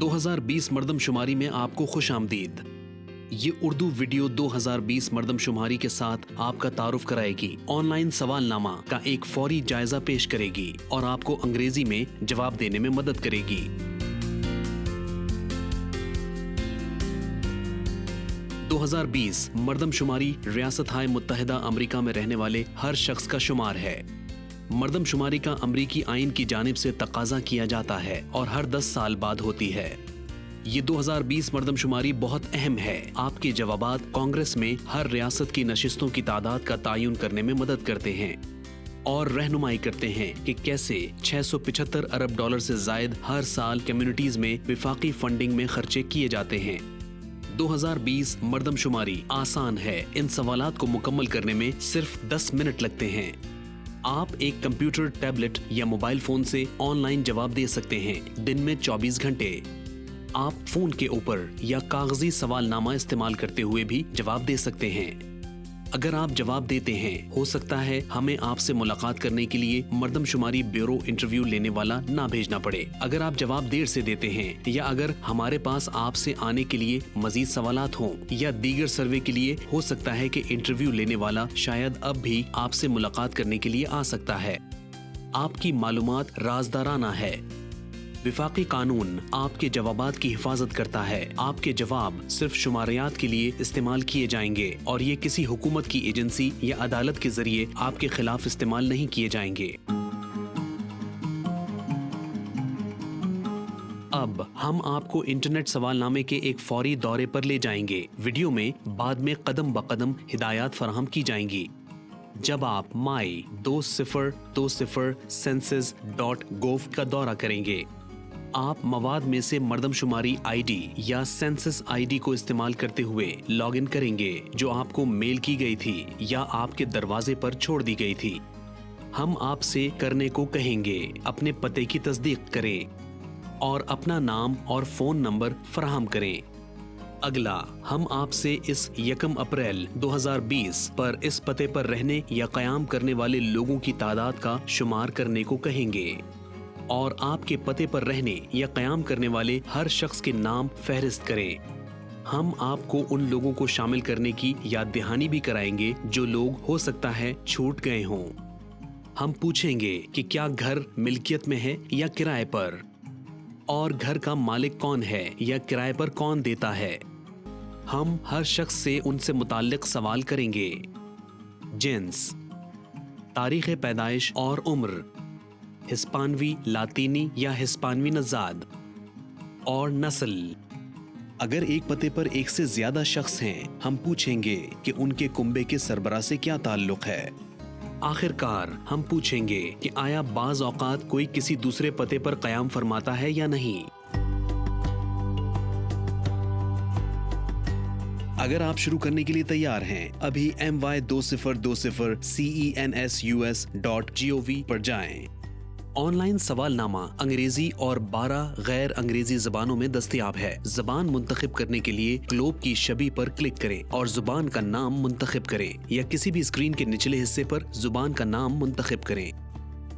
2020 मर्दमशुमारी में आपको खुश आमदीद। ये उर्दू वीडियो 2020 मर्दमशुमारी के साथ आपका तारुफ कराएगी। ऑनलाइन सवालनामा का एक फौरी जायजा पेश करेगी और आपको अंग्रेज़ी में जवाब देने में मदद करेगी। 2020 मर्दमशुमारी रियासत हाय मुत्तहदा अमरीका में रहने वाले हर शख्स का शुमार है। मर्दमशुमारी का अमरीकी आइन की जानब से तकाजा किया जाता है और हर 10 साल बाद होती है। ये 2020 मर्दमशुमारी बहुत अहम है। आपके जवाब कांग्रेस में हर रियासत की नशिस्तों की तादाद का तयन करने में मदद करते हैं और रहनुमाई करते हैं कि कैसे 675 अरब डॉलर से जायद हर साल कम्युनिटीज में विफाकी फंडिंग में खर्चे किए जाते हैं। 2020 मर्दमशुमारी आसान है। इन सवालात को मुकम्मल करने में सिर्फ़ 10 मिनट लगते हैं। आप एक कंप्यूटर, टैबलेट या मोबाइल फ़ोन से ऑनलाइन जवाब दे सकते हैं दिन में 24 घंटे। आप फ़ोन के ऊपर या कागज़ी सवालनामा इस्तेमाल करते हुए भी जवाब दे सकते हैं। अगर आप जवाब देते हैं, हो सकता है हमें आपसे मुलाकात करने के लिए मर्दमशुमारी ब्यूरो इंटरव्यू लेने वाला ना भेजना पड़े। अगर आप जवाब देर से देते हैं, या अगर हमारे पास आपसे आने के लिए मजीद सवालात हों, या दीगर सर्वे के लिए, हो सकता है कि इंटरव्यू लेने वाला शायद अब भी आपसे मुलाकात करने के लिए आ सकता है। आपकी मालूमात राजदाराना है। विफाकी कानून आपके जवाब की हिफाजत करता है। आपके जवाब सिर्फ़ शुमारियात के लिए इस्तेमाल किए जाएँगे और ये किसी हुकूमत की एजेंसी या अदालत के ज़रिए आपके खिलाफ इस्तेमाल नहीं किए जाएँगे। अब हम आपको इंटरनेट सवालनामे के एक फौरी दौरे पर ले जाएँगे। वीडियो में बाद में कदम ब कदम हिदायत फराहम की जाएँगी। जब आप माई दो सिफर दो सिफर सेंसेस डॉट गोव का दौरा करेंगे। आप मवाद में से मर्दमशुमारी आईडी या सेंसस आईडी को इस्तेमाल करते हुए लॉगिन करेंगे, जो आपको मेल की गई थी या आपके दरवाजे पर छोड़ दी गई थी। हम आपसे करने को कहेंगे, अपने पते की तस्दीक करें और अपना नाम और फ़ोन नंबर फराहम करें। अगला, हम आपसे इस यकम अप्रैल 2020 पर इस पते पर रहने या कयाम करने वाले लोगों की तादाद का शुमार करने को कहेंगे। और आपके पते पर रहने या कयाम करने वाले हर शख्स के नाम फहरिस्त करें। हम आपको उन लोगों को शामिल करने की याद दहानी भी कराएँगे जो लोग हो सकता है छूट गए हों। हम पूछेंगे कि क्या घर मिल्कियत में है या किराए पर? और घर का मालिक कौन है या किराए पर कौन देता है? हम हर शख्स से उनसे मुतालिक सवाल करेंगे। जिन्स तारीख पैदाइश और उम्र। हिस्पानवी लातीनी या हिस्पानवी नजाद, और नस्ल। अगर एक पते पर एक से ज़्यादा शख्स हैं, हम पूछेंगे कि उनके कुंबे के सरबरा से क्या ताल्लुक है। आखिरकार, हम पूछेंगे कि आया बाज औकात कोई किसी दूसरे पते पर कयाम फरमाता है या नहीं। अगर आप शुरू करने के लिए तैयार हैं, अभी एम वाई दो सिफर दो सिफर C E N S U S dot G O V पर जाएँ। ऑनलाइन सवालनामा अंग्रेज़ी और 12 गैर अंग्रेज़ी जबानों में दस्तियाब है। जबान मुंतखब करने के लिए ग्लोब की छवि पर क्लिक करें और ज़ुबान का नाम मुंतखब करें या किसी भी स्क्रीन के निचले हिस्से पर ज़ुबान का नाम मुंतखब करें।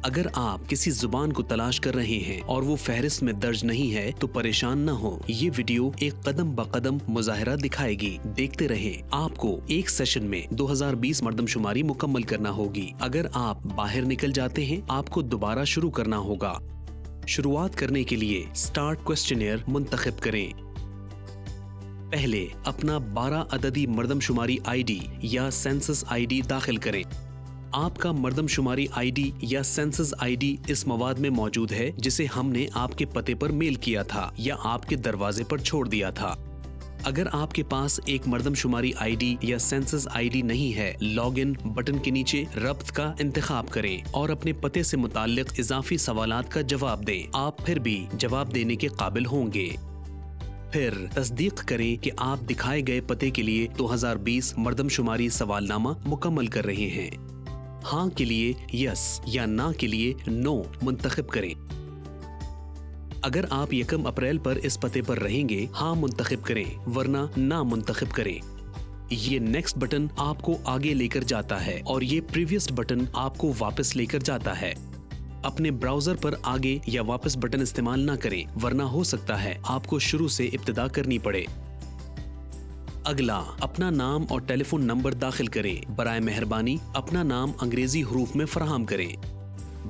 अगर आप किसी ज़ुबान को तलाश कर रहे हैं और वो फहरिस्त में दर्ज नहीं है तो परेशान न हो। ये वीडियो एक कदम ब कदम मुजाहरा दिखाएगी। देखते रहे, आपको एक सेशन में 2020 मर्दमशुमारी मुकम्मल करना होगी। अगर आप बाहर निकल जाते हैं, आपको दोबारा शुरू करना होगा। शुरुआत करने के लिए स्टार्ट क्वेश्चनियर मुंतखब करें। पहले अपना 12 अददी मर्दमशुमारी आईडी या सेंसस आईडी दाखिल करें। आपका मर्दमशुमारी आईडी या सेंसस आईडी इस मवाद में मौजूद है, जिसे हमने आपके पते पर मेल किया था या आपके दरवाजे पर छोड़ दिया था। अगर आपके पास एक मर्दमशुमारी आईडी या सेंसस आईडी नहीं है लॉग इन बटन के नीचे रब्त का इंतखाब करें और अपने पते से मुतालिक इजाफी सवाल का जवाब दें। आप फिर भी जवाब देने के काबिल होंगे। फिर तस्दीक करें कि आप दिखाए गए पते के लिए 2020 मर्दमशुमारी सवालनामा मुकम्मल कर रहे हैं। हाँ के लिए यस या ना के लिए नो मुंतखब करें। अगर आप यकम अप्रैल पर इस पते पर रहेंगे हाँ मुंतखब करें, वरना ना मुंतखब करें। ये नेक्स्ट बटन आपको आगे लेकर जाता है और ये प्रीवियस बटन आपको वापस लेकर जाता है। अपने ब्राउज़र पर आगे या वापस बटन इस्तेमाल ना करें, वरना हो सकता है आपको शुरू से इब्तदा करनी पड़े। अगला, अपना नाम और टेलीफोन नंबर दाखिल करें। बरए मेहरबानी, अपना नाम अंग्रेज़ी हरूफ में फराहम करें।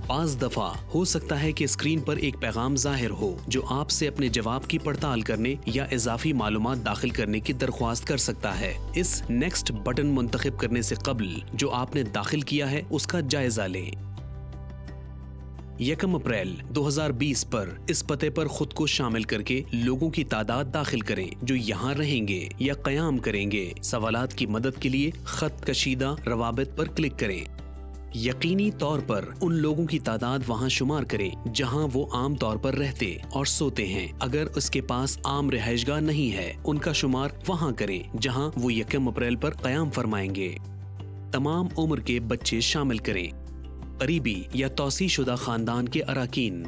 बाज दफ़ा, हो सकता है कि स्क्रीन पर एक पैगाम ज़ाहिर हो, जो आपसे अपने जवाब की पड़ताल करने या इजाफी मालूम दाखिल करने की दरख्वास्त कर सकता है। इस नेक्स्ट बटन मुंतखब करने से कबल, जो आपने दाखिल किया है, उसका जायजा लें। यकम अप्रैल 2020 पर इस पते पर खुद को शामिल करके लोगों की तादाद दाखिल करें, जो यहाँ रहेंगे या कयाम करेंगे। सवाल की मदद के लिए खत कशीदा रवाबित पर क्लिक करें। यकीनी तौर पर उन लोगों की तादाद वहाँ शुमार करें, जहाँ वो आम तौर पर रहते और सोते हैं। अगर उसके पास आम रिहाइशगाह नहीं है, उनका शुमार वहाँ करें, जहाँ वो यकम अप्रैल पर कयाम फरमाएँगे। तमाम उम्र के बच्चे शामिल करें। करीबी या तोसी शुदा खानदान के अरकान,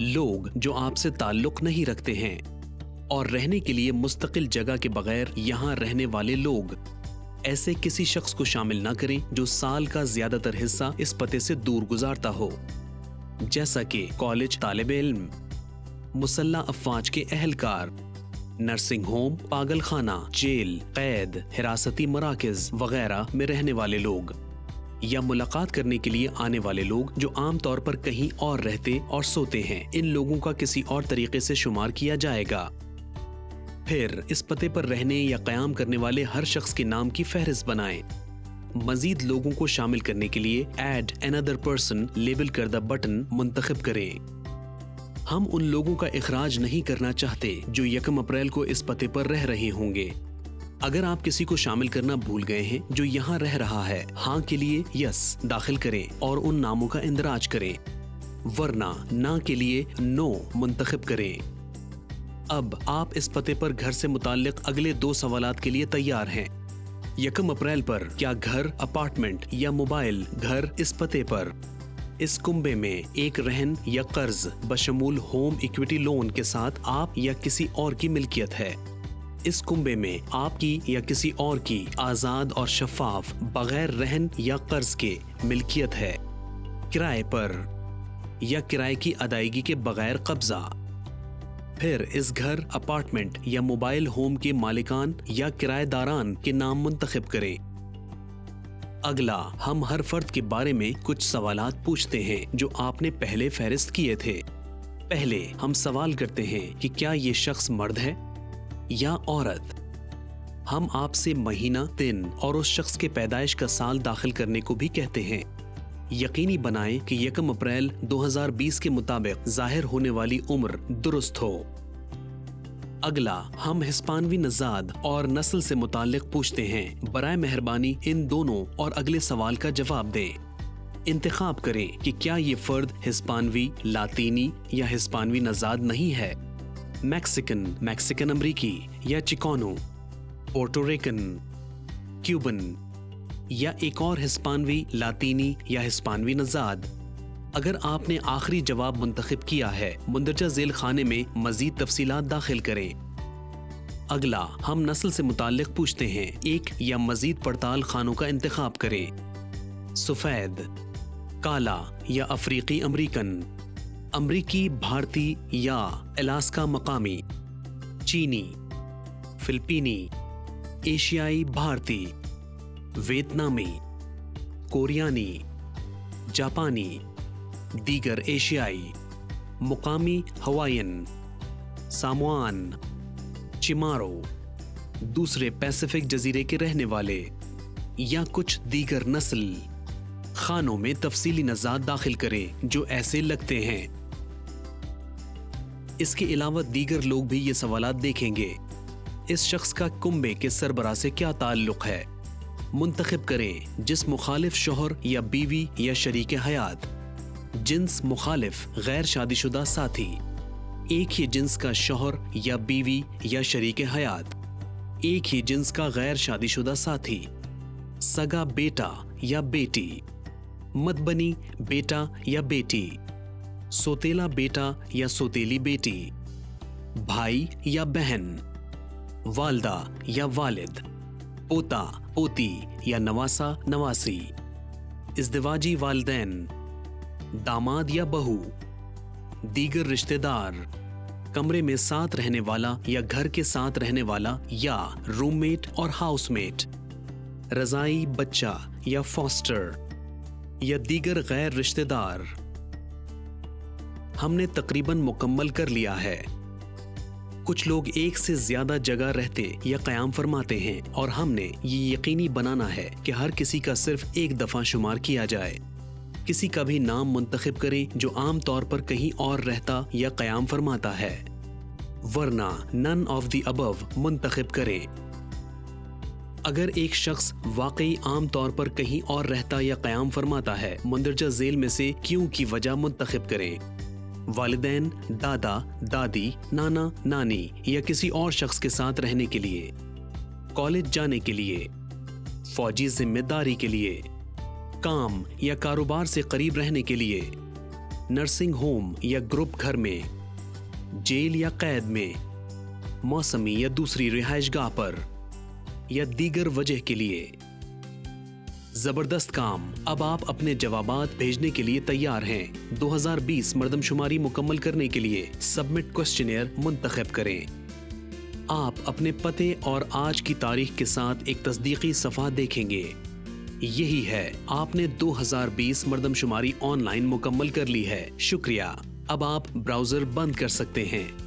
लोग जो आपसे ताल्लुक नहीं रखते हैं और रहने के लिए मुस्तकिल जगह के बगैर यहाँ रहने वाले लोग, ऐसे किसी शख्स को शामिल ना करें जो साल का ज़्यादातर हिस्सा इस पते से दूर गुजारता हो। जैसा कि कॉलेज तालब इल्म, मुसल्ला अफवाज के अहलकार, नर्सिंग होम पागल खाना जेल, कैद, हिरासती मराकज वगैरह में रहने वाले लोग। या मुलाकात करने के लिए आने वाले लोग जो आम तौर पर कहीं और रहते और सोते हैं, इन लोगों का किसी और तरीके से शुमार किया जाएगा। फिर, इस पते पर रहने या कयाम करने वाले हर शख्स के नाम की फहरिस्त बनाएँ। मजीद लोगों को शामिल करने के लिए एड अनदर पर्सन लेबल करदा बटन मुंतखब करें। हम उन लोगों का इखराज नहीं करना चाहते जो यकम अप्रैल को इस पते पर रह रहे होंगे। अगर आप किसी को शामिल करना भूल गए हैं, जो यहाँ रह रहा है हाँ के लिए यस दाखिल करें और उन नामों का इंदराज करें। वरना ना के लिए नो मुंतखब करें। अब आप इस पते पर घर से मुतालिक अगले दो सवाल के लिए तैयार हैं। यकम अप्रैल पर क्या घर, अपार्टमेंट या मोबाइल घर इस पते पर? इस कुंबे में एक रहन या कर्ज, बशमूल होम इक्विटी लोन के साथ आप या किसी और की मिल्कियत है। इस कुंबे में आपकी या किसी और की आज़ाद और शफाफ बगैर रहन या कर्ज के मिल्कियत है। किराए पर या किराए की अदायगी के बगैर कब्जा। फिर इस घर, अपार्टमेंट या मोबाइल होम के मालिकान या किराएदारान के नाम मुंतखब करें। अगला, हम हर फर्द के बारे में कुछ सवाल पूछते हैं जो आपने पहले फहरिस्त किए थे। पहले, हम सवाल करते हैं कि क्या ये शख्स मर्द है? या औरत। हम आपसे महीना, दिन और उस शख्स के पैदाइश का साल दाखिल करने को भी कहते हैं। यकीनी बनाएँ कि यकम अप्रैल 2020 के मुताबिक ज़ाहिर होने वाली उम्र दुरुस्त हो। अगला, हम हिस्पानवी नजाद और नस्ल से मुतालिक पूछते हैं। बरए मेहरबानी इन दोनों और अगले सवाल का जवाब दें। इंतखाब करें कि क्या ये फर्द हिस्पानवी, लातीनी या हिस्पानवी नजाद नहीं है। मैक्सिकन मैक्सिकन अमरीकी या चिकोनो पोर्टोरिकन क्यूबन या एक और हिस्पानवी लातीनी या हिस्पानवी नजाद अगर आपने आखिरी जवाब मुंतखब किया है मुंदरजा जेल खाने में मजीद तफसीलात दाखिल करें अगला हम नस्ल से मुतालिक पूछते हैं एक या मजीद पड़ताल खानों का इंतखब करें सफ़ेद काला या अफ्रीकी अमरीकन अमरीकी भारतीय या अलास्का मकामी, चीनी, फिलिपीनी, एशियाई भारतीय वियतनामी, कोरियानी, जापानी, दीगर एशियाई, मुकामी हवाइन सामुआन, चिमारो, दूसरे पैसिफिक जजीरे के रहने वाले या कुछ दीगर नस्ल खानों में तफसीली नजात दाखिल करें जो ऐसे लगते हैं। इसके अलावा दीगर लोग भी ये सवाल देखेंगे। इस शख्स का कुंबे के सरबरा से क्या ताल्लुक है? मुंतखब करें, जिस मुखालिफ शोहर या बीवी या शरीक हयात। जिन्स मुखालिफ गैर शादीशुदा साथी। एक ही जिन्स का शोहर या बीवी या शरीक हयात। एक ही जिन्स का गैर शादीशुदा साथी। सगा बेटा या बेटी। मदबनी, बेटा या बेटी। सोतेला बेटा या सोतेली बेटी, भाई या बहन, वालदा या वालिद, पोता, पोती या नवासा, नवासी, इजदवाजी वालदेन, दामाद या बहू, दीगर रिश्तेदार, कमरे में साथ रहने वाला या घर के साथ रहने वाला या रूममेट और हाउसमेट रजाई बच्चा या फॉस्टर या दीगर गैर रिश्तेदार। हमने तकरीबन मुकम्मल कर लिया है। कुछ लोग एक से ज़्यादा जगह रहते या कयाम फरमाते हैं और हमने ये यकीनी बनाना है कि हर किसी का सिर्फ़ एक दफ़ा शुमार किया जाए। किसी का भी नाम मुंतखब करें जो आम तौर पर कहीं और रहता या कयाम फरमाता है। वरना नन ऑफ़ द अबव मुंतखब करें। अगर एक शख्स वाकई आम तौर पर कहीं और रहता या कयाम फरमाता है, मंदरजा जेल में से क्यों की वजह मुंतखब करें? वालदेन, दादा, दादी, नाना, नानी या किसी और शख्स के साथ रहने के लिए, कॉलेज जाने के लिए, फौजी ज़िम्मेदारी के लिए, काम या कारोबार से करीब रहने के लिए, नर्सिंग होम या ग्रुप घर में, जेल या कैद में, मौसमी या दूसरी रिहाइश गाह पर या दीगर वजह के लिए। ज़बरदस्त काम। अब आप अपने जवाब भेजने के लिए तैयार हैं। 2020 मर्दमशुमारी मुकम्मल करने के लिए सबमिट क्वेश्चनियर मुंतखब करें। आप अपने पते और आज की तारीख के साथ एक तस्दीकी सफ़ा देखेंगे। यही है, आपने 2020 मर्दमशुमारी ऑनलाइन मुकम्मल कर ली है। शुक्रिया। अब आप ब्राउज़र बंद कर सकते हैं।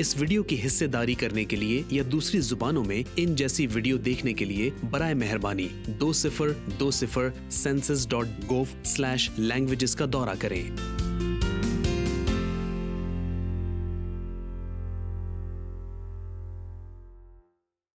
इस वीडियो की हिस्सेदारी करने के लिए या दूसरी जुबानों में इन जैसी वीडियो देखने के लिए बर मेहरबानी। दो सिफर दो सिफर census dot gov slash languages का दौरा करें।